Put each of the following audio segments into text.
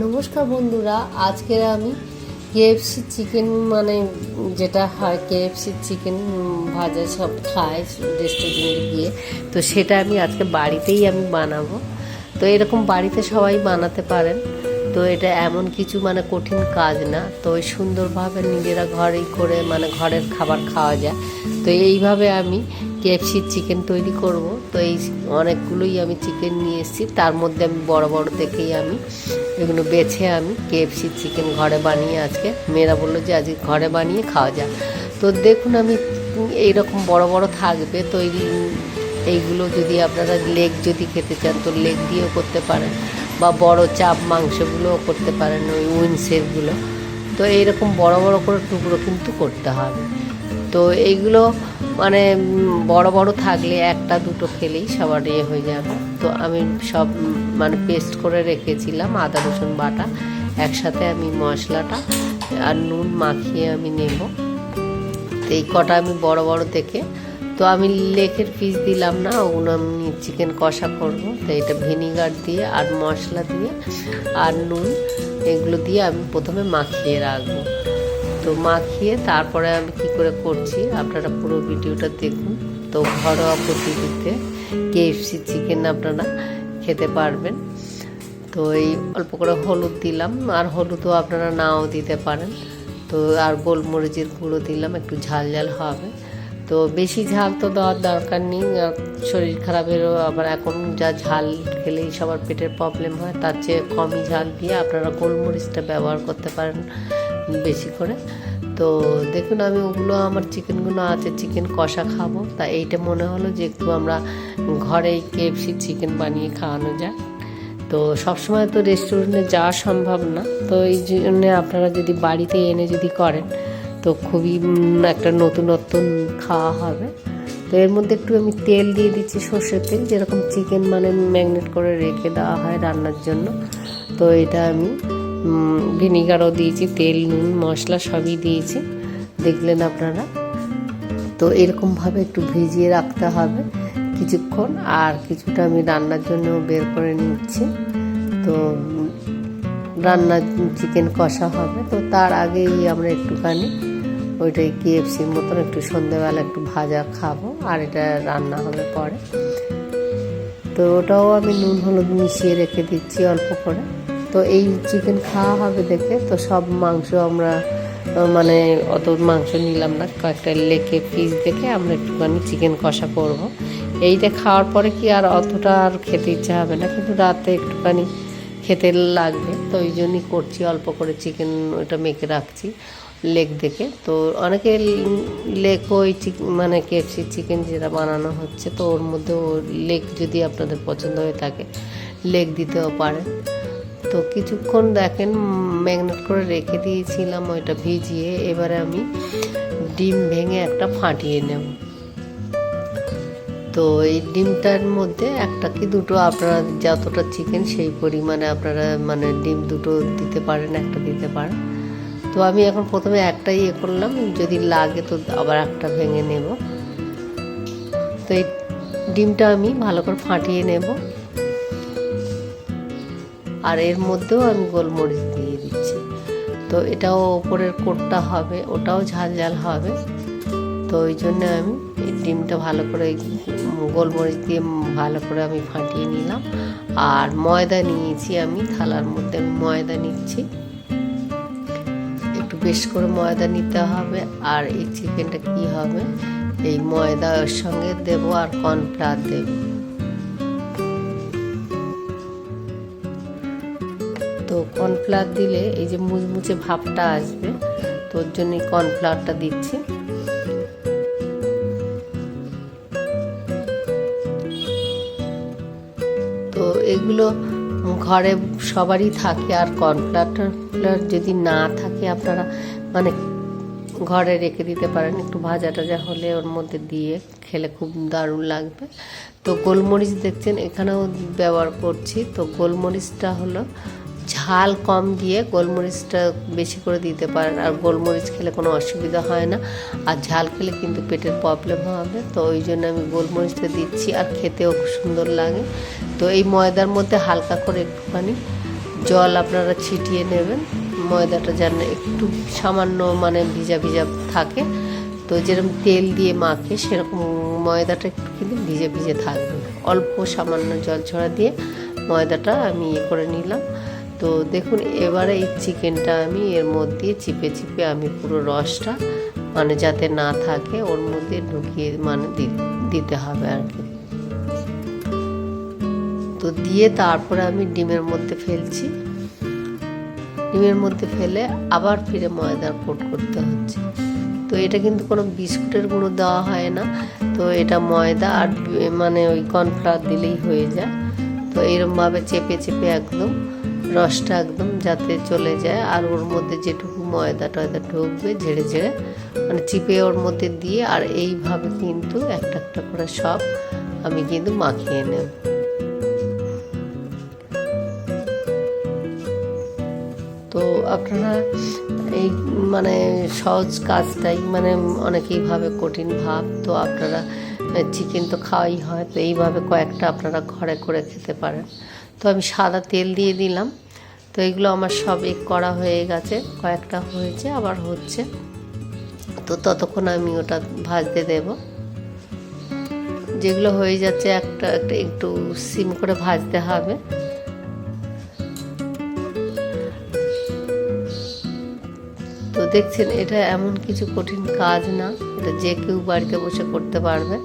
নমস্কার বন্ধুরা আজকে আমি কেএফসি চিকেন মানে যেটা হয় কেএফসি চিকেন ভাজা সব খায় রেস্টুরেন্টে গিয়ে। তো সেটা আমি আজকে বাড়িতেই আমি বানাবো। তো এরকম বাড়িতে সবাই বানাতে পারেন। তো এটা এমন কিছু মানে কঠিন কাজ না। তো সুন্দরভাবে নিজেরা ঘরেই করে মানে ঘরের খাবার খাওয়া যায়। তো এইভাবে আমি কেএফসি চিকেন তৈরি করব। তো এই অনেকগুলোই আমি চিকেন নিয়ে এসেছি। তার মধ্যে আমি বড় বড় দেখেই আমি এগুলো বেছে আমি কেএফসি চিকেন ঘরে বানিয়ে আজকে। মেয়েরা বলল যে আজকে ঘরে বানিয়ে খাওয়া যাক। তো দেখুন আমি এইরকম বড় বড় থাকবে তো এই এইগুলো যদি আপনারা লেগ যদি খেতে চান, তো লেগ দিয়েও করতে পারেন বা বড় চাপ মাংসগুলোও করতে পারেন, ওই উইন্সেরগুলো তো এইরকম বড় বড় করে টুকরো কিন্তু করতে হবে। তো এইগুলো মানে বড় বড় থাকলে একটা দুটো খেলেই সবার ইয়ে হয়ে যাবে। তো আমি সব মানে পেস্ট করে রেখেছিলাম আদা, রসুন বাটা। একসাথে আমি মশলাটা আর নুন মাখিয়ে আমি নেব। তো এই কটা আমি বড় বড় দেখে, তো আমি লেকের পিস দিলাম না, ওগুলো আমি চিকেন কষা করব। তো এটা ভিনিগার দিয়ে আর মশলা দিয়ে আর নুন, এগুলো দিয়ে আমি প্রথমে মাখিয়ে রাখব। তো মাখিয়ে তারপরে আমি কি করে করছি, আপনারা পুরো ভিডিওটা দেখুন। তো ঘরোয়া পদ্ধতিতে কেএফসি চিকেন আপনারা খেতে পারবেন। তো এই অল্প করে হলুদ দিলাম, আর হলুদও আপনারা নাও দিতে পারেন। তো আর গোলমরিচের গুঁড়ো দিলাম, একটু ঝাল ঝাল হবে। তো বেশি ঝাল তো দেওয়ার দরকার নেই শরীর খারাপেরও আবার এখন যা ঝাল খেলেই সবার পেটের প্রবলেম হয়, তার চেয়ে কমই ঝাল দিয়ে আপনারা গোলমরিচটা ব্যবহার করতে পারেন। বেশি করে। তো দেখুন, আমি ওগুলো, আমার চিকেনগুলো আছে, চিকেন কষা খাব। তা এইটা মনে হলো যে একটু আমরা ঘরেই কেএফসি চিকেন বানিয়ে খাওয়ানো যায়। তো সবসময় তো রেস্টুরেন্টে যাওয়া সম্ভব না। তো এই জন্যে আপনারা যদি বাড়িতে এনে যদি করেন, তো খুবই একটা নতুনত্ব খাওয়া হবে। তো এর মধ্যে একটু আমি তেল দিয়ে দিচ্ছি সর্ষের তেল, যেরকম চিকেন মানে ম্যাগনেট করে রেখে দেওয়া হয় রান্নার জন্য। তো এটা আমি ভিনিগারও দিয়েছি, তেল, নুন, মশলা সবই দিয়েছি, দেখলেন আপনারা। তো এরকমভাবে একটু ভিজিয়ে রাখতে হবে কিছুক্ষণ, আর কিছুটা আমি রান্নার জন্য বের করে নিচ্ছি। তো রান্না চিকেন কষা হবে, তো তার আগেই আমরা একটুখানি ওইটাই কেএফসির মতন একটু সন্ধ্যেবেলা একটু ভাজা খাব, আর এটা রান্না হবে পরে। তো ওটাও আমি নুন, হলুদ মিশিয়ে রেখে দিচ্ছি অল্প করে। তো এই চিকেন খাওয়া হবে দেখে। তো সব মাংস আমরা মানে অত মাংস নিলাম না, কয়েকটা লেকে পিস দেখে আমরা একটুখানি চিকেন কষা করব। এইটা খাওয়ার পরে কি আর অতটা আর খেতে ইচ্ছা হবে না, কিন্তু রাতে একটুখানি খেতে লাগবে। তো ওই জন্যই করছি, অল্প করে চিকেন ওটা মেখে রাখছি লেগ দেখে। তো অনেকে লেগ ওই মানে কেএফসি চিকেন যেটা বানানো হচ্ছে, তো ওর মধ্যে লেগ যদি আপনাদের পছন্দ হয়ে থাকে লেগ দিতেও পারেন তো কিছুক্ষণ দেখেন ম্যাগনেট করে রেখে দিয়েছিলাম ওইটা ভিজিয়ে, এবারে আমি ডিম ভেঙে একটা ফাটিয়ে নেব। তো এই ডিমটার মধ্যে একটা কি দুটো, আপনারা যতটা চিকেন সেই পরিমাণে আপনারা মানে ডিম দুটো দিতে পারেন, একটা দিতে পারেন। তো আমি এখন প্রথমে একটাই ইয়ে করলাম, যদি লাগে তো আবার একটা ভেঙে নেব। তো এই ডিমটা আমি ভালো করে ফাটিয়ে নেব। আর এর মধ্যেও আমি গোলমরিচ দিয়ে দিচ্ছি। তো এটাও ওপরের কোটটা হবে, ওটাও ঝাল ঝাল হবে। তো ওই জন্য আমি এই ডিমটা ভালো করে গোলমরিচ দিয়ে ভালো করে আমি ফাটিয়ে নিলাম। আর ময়দা নিয়েছি আমি, থালার মধ্যে আমি ময়দা নিচ্ছি। একটু বেশ করে ময়দা নিতে হবে। আর এই চিকেনটা কি হবে? এই ময়দার সঙ্গে দেবো আর কর্নফ্লাওয়ার দেবো। কর্নফ্লাওয়ার দিলে এই যে মুচমুচে ভাবটা আসবে, তোর জন্য কর্নফ্লাওয়ারটা দিচ্ছি। তো এগুলো ঘরে সবারই থাকে আর কর্নফ্লাওয়ার যদি না থাকে আপনারা মানে ঘরে রেখে দিতে পারেন, একটু ভাজা টাজা হলে ওর মধ্যে দিয়ে খেলে খুব দারুণ লাগবে। তো গোলমরিচ দেখছেন এখানেও ব্যবহার করছি, তো গোলমরিচটা হলো ঝাল কম দিয়ে গোলমরিচটা বেশি করে দিতে পারেন। আর গোলমরিচ খেলে কোনো অসুবিধা হয় না। আর ঝাল খেলে কিন্তু পেটের প্রবলেম হবে। তো ওই জন্য আমি গোলমরিচটা দিচ্ছি আর খেতেও খুব সুন্দর লাগে। তো এই ময়দার মধ্যে হালকা করে একটুখানি জল আপনারা ছিটিয়ে নেবেন। ময়দাটা যেন একটু সামান্য মানে ভিজা ভিজা থাকে। তো যেরকম তেল দিয়ে মাখে, সেরকম ময়দাটা একটু কিন্তু ভিজে ভিজে থাকবে। অল্প সামান্য জল ছড়া দিয়ে ময়দাটা আমি ইয়ে করে নিলাম। তো দেখুন, এবারে এই চিকেনটা আমি এর মধ্যে চিপে চিপে আমি পুরো রসটা মানে যাতে না থাকে, ওর মধ্যে ঢুকিয়ে মানে দিতে হবে আর কি। তো দিয়ে তারপরে আমি ডিমের মধ্যে ফেলছি। ডিমের মধ্যে ফেলে আবার ফিরে ময়দার কোট করতে হচ্ছে। তো এটা কিন্তু কোনো বিস্কুটের গুঁড়ো দেওয়া হয় না। তো এটা ময়দা আর মানে ওই কর্নফ্লাওয়ার দিলেই হয়ে যায়। তো এরমভাবে চেপে চেপে একদম রসটা একদম যাতে চলে যায়, আর ওর মধ্যে যেটুকু ময়দা টয়দা ঢুকবে ঝেড়ে ঝেড়ে মানে চিপে ওর মধ্যে দিয়ে, আর এইভাবে কিন্তু একটা একটা করে সব আমি কিন্তু মাখিয়ে নেব। তো আপনারা এই মানে সহজ কাজটাই মানে অনেকেই ভাবে কঠিন ভাব, তো আপনারা চিকেন তো খাওয়াই হয়, তো এইভাবে কয়েকটা আপনারা ঘরে করে খেতে পারেন। তো আমি সাদা তেল দিয়ে দিলাম। তো এগুলো আমার সব এক করা হয়ে গেছে, কয়েকটা হয়েছে, আবার হচ্ছে। তো ততক্ষণ আমি ওটা ভাজতে দেব। যেগুলো হয়ে যাচ্ছে একটা একটা একটু সিম করে ভাজতে হবে। দেখছেন, এটা এমন কিছু কঠিন কাজ না, এটা যে কেউ বাড়িতে বসে করতে পারবে।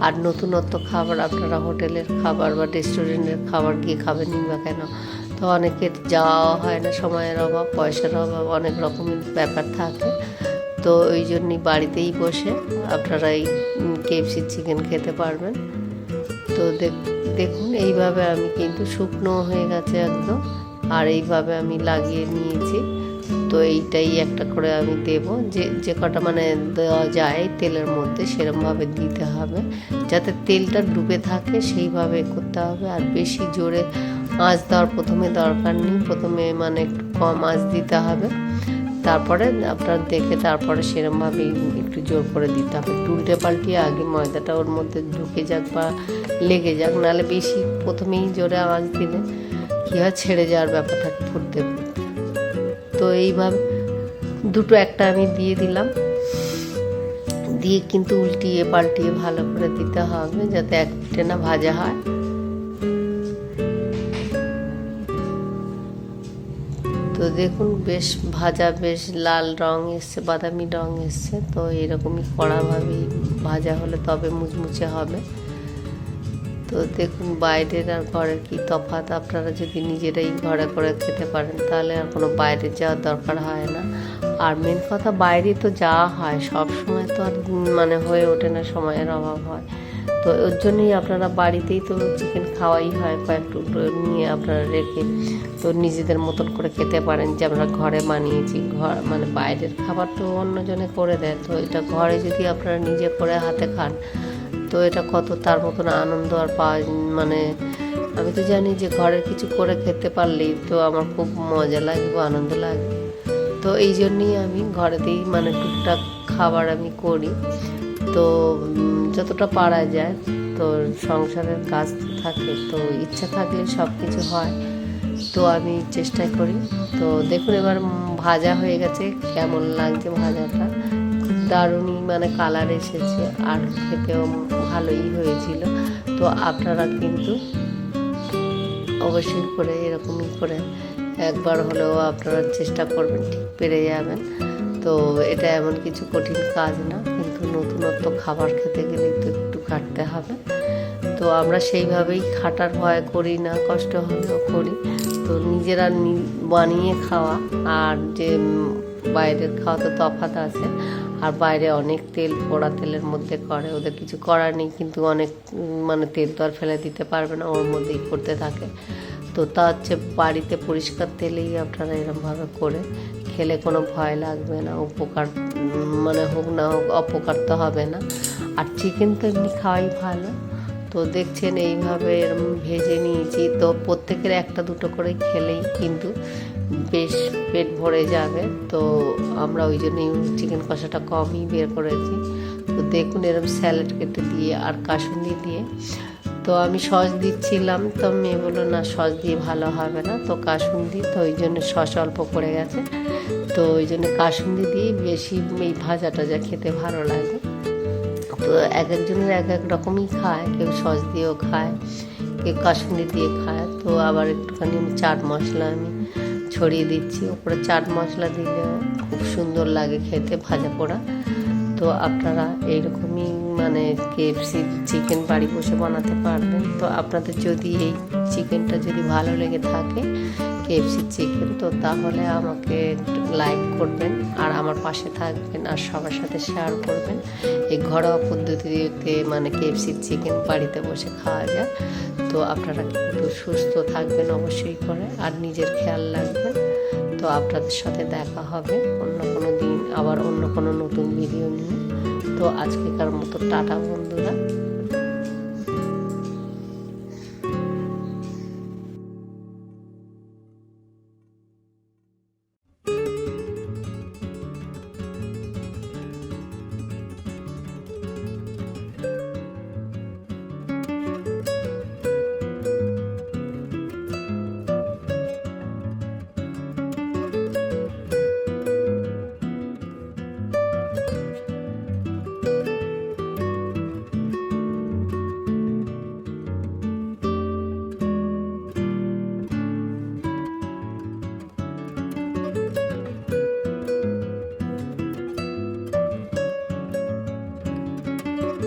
আর নতুনত্ব খাবার, আপনারা হোটেলের খাবার বা রেস্টুরেন্টের খাবার গিয়ে খাবেনই বা কেন? তো অনেকের যাওয়া হয় না, সময়ের অভাব, পয়সার অভাব, অনেক রকমের ব্যাপার থাকে। তো ওই জন্যই বাড়িতেই বসে আপনারা এই কেএফসি চিকেন খেতে পারবেন। তো দেখ- দেখুন, এইভাবে আমি কিন্তু শুকনো হয়ে গেছে একদম। আর এইভাবে আমি লাগিয়ে নিয়েছি। তো এইটাই একটা করে আমি দেব। যে যে কটা মানে দেওয়া যায় তেলের মধ্যে সেরমভাবে দিতে হবে। যাতে তেলটা ডুবে থাকে সেইভাবে করতে হবে। আর বেশি জোরে আঁচ দেওয়ার প্রথমে দরকার নেই। প্রথমে মানে একটু কম আঁচ দিতে হবে। তারপরে আপনার দেখে তারপরে সেরমভাবে একটু জোর করে দিতে হবে। একটু উল্টে পাল্টিয়ে আগে ময়দাটা ওর মধ্যে ঢুকে যাক বা লেগে যাক। নাহলে বেশি প্রথমেই জোরে আওয়াজ দিলে কী হয়, ছেড়ে যাওয়ার ব্যাপার থাকে ফুটতে তো এইভাবে দুটো একটা আমি দিয়ে দিলাম। দিয়ে কিন্তু উল্টিয়ে পাল্টিয়ে ভালো করে দিতে হবে যাতে এক পিঠে না ভাজা হয়। তো দেখুন বেশ ভাজা, বেশ লাল রং এসছে, বাদামি রং এসছে। তো এরকমই কড়াভাবেই ভাজা হলে তবে মুচমুচে হবে। তো দেখুন, বাইরের আর ঘরের কি তফাৎ? আপনারা যদি নিজেরাই ঘরে করে খেতে পারেন, তাহলে আর কোনো বাইরে যাওয়ার দরকার হয় না। আর মেন কথা, বাইরে তো যাওয়া হয় সব সময় তো আর মানে হয়ে ওঠে না, সময়ের অভাব হয়। তো ওর জন্যই আপনারা বাড়িতেই তো চিকেন খাওয়াই হয়, কয়েক টুকরো নিয়ে আপনারা রেখে তো নিজেদের মতন করে খেতে পারেন, যে আমরা ঘরে বানিয়েছি। ঘর মানে বাইরের খাবার তো অন্যজনে করে দেয়, তো এটা ঘরে যদি আপনারা নিজে করে হাতে খান তো এটা কত তার মতন আনন্দ আর পাওয়া মানে আমি তো জানি যে ঘরের কিছু করে খেতে পারলেই তো আমার খুব মজা লাগে বা আনন্দ লাগে তো এই জন্যই আমি ঘরেতেই মানে টুকটাক খাবার আমি করি। তো যতটা পারা যায় তো সংসারের কাজ তো থাকে, তো ইচ্ছা থাকলে সব কিছু হয়। তো আমি চেষ্টা করি। তো দেখুন এবার ভাজা হয়ে গেছে, কেমন লাগছে ভাজাটা? দারুণই মানে কালার এসেছে আর খেতেও ভালোই হয়েছিল। তো আপনারা কিন্তু অবশ্যই করে এরকমই করে একবার হলেও আপনারা চেষ্টা করবেন, ঠিক পেরে যাবেন। তো এটা এমন কিছু কঠিন কাজ না, কিন্তু নতুনত্ব খাবার খেতে গেলে তো একটু খাটতে হবে। তো আমরা সেইভাবেই খাটার ভয় করি না, কষ্ট হলেও করি। তো নিজেরা বানিয়ে খাওয়া আর যে বাইরের খাওয়া তো তফাৎ আছে আর বাইরে অনেক তেল, পোড়া তেলের মধ্যে করে, ওদের কিছু করার নেই, কিন্তু অনেক মানে তেল তো আর ফেলে দিতে পারবে না, ওর মধ্যেই করতে থাকে। তো তা হচ্ছে বাড়িতে পরিষ্কার তেলেই আপনারা এরমভাবে করে খেলে কোনো ভয় লাগবে না, উপকার মানে হোক না হোক, অপকার তো হবে না। আর চিকেন তো এমনি খাওয়াই ভালো। তো দেখছেন এইভাবে ভেজে নিয়েছি, তো প্রত্যেকের একটা দুটো করে খেলেই কিন্তু বেশ পেট ভরে যাবে। তো আমরা ওই জন্যই চিকেন কষাটা কমই বের করেছি। তো দেখুন এরম স্যালাড কেটে দিয়ে আর কাসুন্দি দিয়ে। তো আমি সস দিচ্ছিলাম, তো মেয়ে বলল, না, সস দিয়ে ভালো হবে না। তো কাসুন্দি তো ওই জন্য সস অল্প পড়ে গেছে। তো ওই জন্য কাসুন্দি দিয়ে বেশি এই ভাজা টাজা খেতে ভালো লাগে। তো এক একজনের এক এক রকমই খায়। কেউ সস দিয়েও খায়, কেউ কাশ্মীর দিয়ে খায়। তো আবার একটুখানি আমি চাট মশলা আমি ছড়িয়ে দিচ্ছি। ওপরে চাট মশলা দিলেও খুব সুন্দর লাগে খেতে ভাজা পোড়া। তো আপনারা এইরকমই মানে কেএফসি চিকেন বাড়ি বসে বানাতে পারবেন তো আপনাদের যদি এই চিকেনটা যদি ভালো লেগে থাকে কেএফসি চিকেন তো তাহলে আমাকে লাইক করবেন, আর আমার পাশে থাকবেন, আর সবার সাথে শেয়ার করবেন। এই ঘরোয়া পদ্ধতিতে মানে কেএফসি চিকেন বাড়িতে বসে খাওয়া যায়। তো আপনারা কিন্তু সুস্থ থাকবেন অবশ্যই করে, আর নিজের খেয়াল রাখবেন। তো আপনাদের সাথে দেখা হবে অন্য কোনো দিন, আবার অন্য কোনো নতুন ভিডিও নিয়ে। তো আজকেকার মতো টাটা বন্ধুরা।